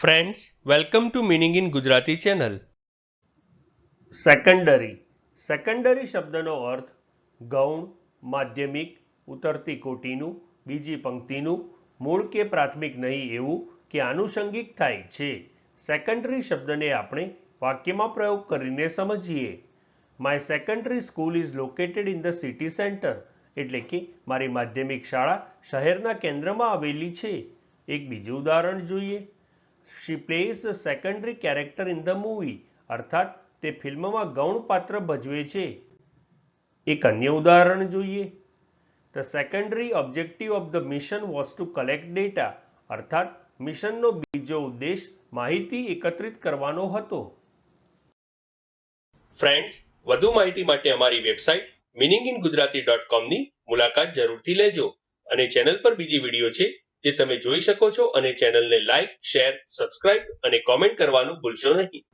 Friends welcome to meaning in Gujarati channel secondary secondary શબ્દનો અર્થ ગૌણ, માધ્યમિક, ઉતરતી કોટીનું, બીજી પંક્તિનું, મૂળ કે પ્રાથમિક નહીં એવું કે આનુષંગિક થાય છે. સેકન્ડરી શબ્દને આપણે વાક્યમાં પ્રયોગ કરીને સમજીએ. My secondary school is located in the city centre એટલે કે મારી માધ્યમિક શાળા શહેરના કેન્દ્રમાં આવેલી છે. એક બીજું ઉદાહરણ જોઈએ. She plays a secondary character in the movie અર્થાત, તે ફિલ્મમાં ગૌણ પાત્ર ભજવે છે. એક અન્ય ઉદાહરણ જોઈએ. The secondary objective of the mission was to collect data અર્થાત મિશનનો બીજો ઉદ્દેશ માહિતી એકત્રિત કરવાનો હતો. ફ્રેન્ડ્સ વધુ માહિતી માટે અમારી website meaning in Gujarati dot કોમની મુલાકાત જરૂરથી લેજો અને ચેનલ પર બીજી વીડિયો છે જે તમે જોઈ શકો છો અને ચેનલને લાઈક, શેર, સબસ્ક્રાઇબ અને કોમેન્ટ કરવાનું ભૂલશો નહીં.